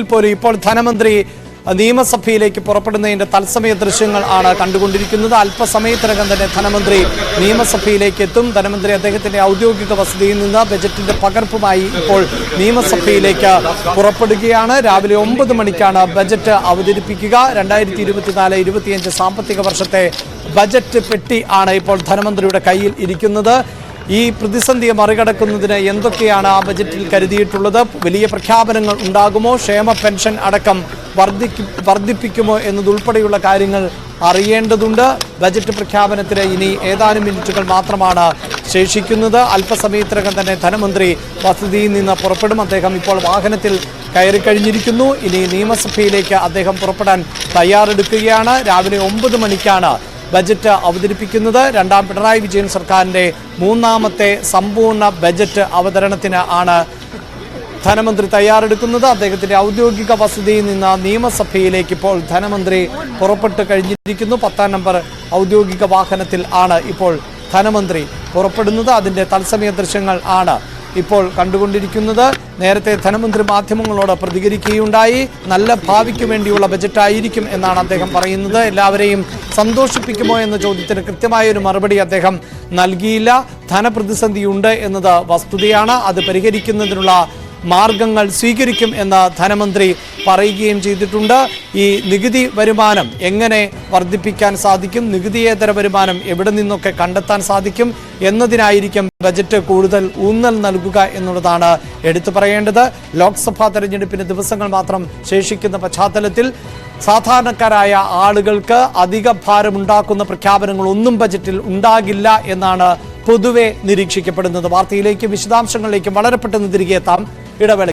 പോലും ഇപ്പോൾ ധനമന്ത്രി നിയമസഭയിലേക്ക് പുറപ്പെടുന്നതിന്റെ തത്സമയ ദൃശ്യങ്ങൾ ആണ് കണ്ടുകൊണ്ടിരിക്കുന്നത്. അല്പസമയത്തിനകം തന്നെ ധനമന്ത്രി നിയമസഭയിലേക്ക് എത്തും. ധനമന്ത്രി അദ്ദേഹത്തിന്റെ ഔദ്യോഗിക വസതിയിൽ നിന്ന് ബജറ്റിന്റെ പകർപ്പുമായി ഇപ്പോൾ നിയമസഭയിലേക്ക് പുറപ്പെടുകയാണ്. രാവിലെ ഒമ്പത് മണിക്കാണ് ബജറ്റ് അവതരിപ്പിക്കുക. രണ്ടായിരത്തി ഇരുപത്തിനാല് ഇരുപത്തിയഞ്ച് സാമ്പത്തിക വർഷത്തെ ബജറ്റ് പെട്ടി ആണ് ഇപ്പോൾ ധനമന്ത്രിയുടെ കയ്യിൽ ഇരിക്കുന്നത്. ഈ പ്രതിസന്ധിയെ മറികടക്കുന്നതിന് എന്തൊക്കെയാണ് ആ ബജറ്റിൽ കരുതിയിട്ടുള്ളത്? വലിയ പ്രഖ്യാപനങ്ങൾ ഉണ്ടാകുമോ? ക്ഷേമ പെൻഷൻ അടക്കം വർദ്ധിപ്പിക്കുമോ എന്നതുൾപ്പെടെയുള്ള കാര്യങ്ങൾ അറിയേണ്ടതുണ്ട്. ബജറ്റ് പ്രഖ്യാപനത്തിന് ഇനി ഏതാനും മിനിറ്റുകൾ മാത്രമാണ് ശേഷിക്കുന്നത്. അല്പസമയത്തിനകം തന്നെ ധനമന്ത്രി വസതിയിൽ നിന്ന് പുറപ്പെടും. അദ്ദേഹം ഇപ്പോൾ വാഹനത്തിൽ കയറി കഴിഞ്ഞിരിക്കുന്നു. ഇനി നിയമസഭയിലേക്ക് അദ്ദേഹം പുറപ്പെടാൻ തയ്യാറെടുക്കുകയാണ്. രാവിലെ ഒമ്പത് മണിക്കാണ് ബജറ്റ് അവതരിപ്പിക്കുന്നത് രണ്ടാം പിണറായി വിജയൻ സർക്കാരിന്റെ മൂന്നാമത്തെ സമ്പൂർണ ബജറ്റ് അവതരണത്തിന് ആണ് ധനമന്ത്രി തയ്യാറെടുക്കുന്നത്. അദ്ദേഹത്തിന്റെ ഔദ്യോഗിക വസതിയിൽ നിന്ന് നിയമസഭയിലേക്ക് ഇപ്പോൾ ധനമന്ത്രി പുറപ്പെട്ട് കഴിഞ്ഞിരിക്കുന്നു. പത്താം നമ്പർ ഔദ്യോഗിക വാഹനത്തിൽ ആണ് ഇപ്പോൾ ധനമന്ത്രി പുറപ്പെടുന്നത്. അതിന്റെ തത്സമയ ദൃശ്യങ്ങൾ ആണ് ഇപ്പോൾ കണ്ടുകൊണ്ടിരിക്കുന്നത് നേരത്തെ ധനമന്ത്രി മാധ്യമങ്ങളോട് പ്രതികരിക്കുകയുണ്ടായി. നല്ല ഭാവിക്ക് വേണ്ടിയുള്ള ബജറ്റായിരിക്കും എന്നാണ് അദ്ദേഹം പറയുന്നത്. എല്ലാവരെയും സന്തോഷിപ്പിക്കുമോ എന്ന ചോദ്യത്തിന് കൃത്യമായ ഒരു മറുപടി അദ്ദേഹം നൽകിയില്ല. ധനപ്രതിസന്ധിയുണ്ട് എന്നത് വസ്തുതയാണ്. അത് പരിഹരിക്കുന്നതിനുള്ള മാർഗങ്ങൾ സ്വീകരിക്കും എന്ന് ധനമന്ത്രി പറയുകയും ചെയ്തിട്ടുണ്ട്. ഈ നികുതി വരുമാനം എങ്ങനെ വർദ്ധിപ്പിക്കാൻ സാധിക്കും? നികുതിയേതര വരുമാനം എവിടെ നിന്നൊക്കെ കണ്ടെത്താൻ സാധിക്കും? എന്നതിനായിരിക്കും ബജറ്റ് കൂടുതൽ ഊന്നൽ നൽകുക എന്നുള്ളതാണ് എടുത്തു പറയേണ്ടത്. ലോക്സഭാ തെരഞ്ഞെടുപ്പിന് ദിവസങ്ങൾ മാത്രം ശേഷിക്കുന്ന പശ്ചാത്തലത്തിൽ സാധാരണക്കാരായ ആളുകൾക്ക് അധിക ഭാരമുണ്ടാക്കുന്ന പ്രഖ്യാപനങ്ങളൊന്നും ബജറ്റിൽ ഉണ്ടാകില്ല എന്നാണ് പൊതുവെ നിരീക്ഷിക്കപ്പെടുന്നത്. വാർത്തയിലേക്കും വിശദാംശങ്ങളിലേക്കും വളരെ പെട്ടെന്ന് തിരികെ എത്താം. ഇടവേള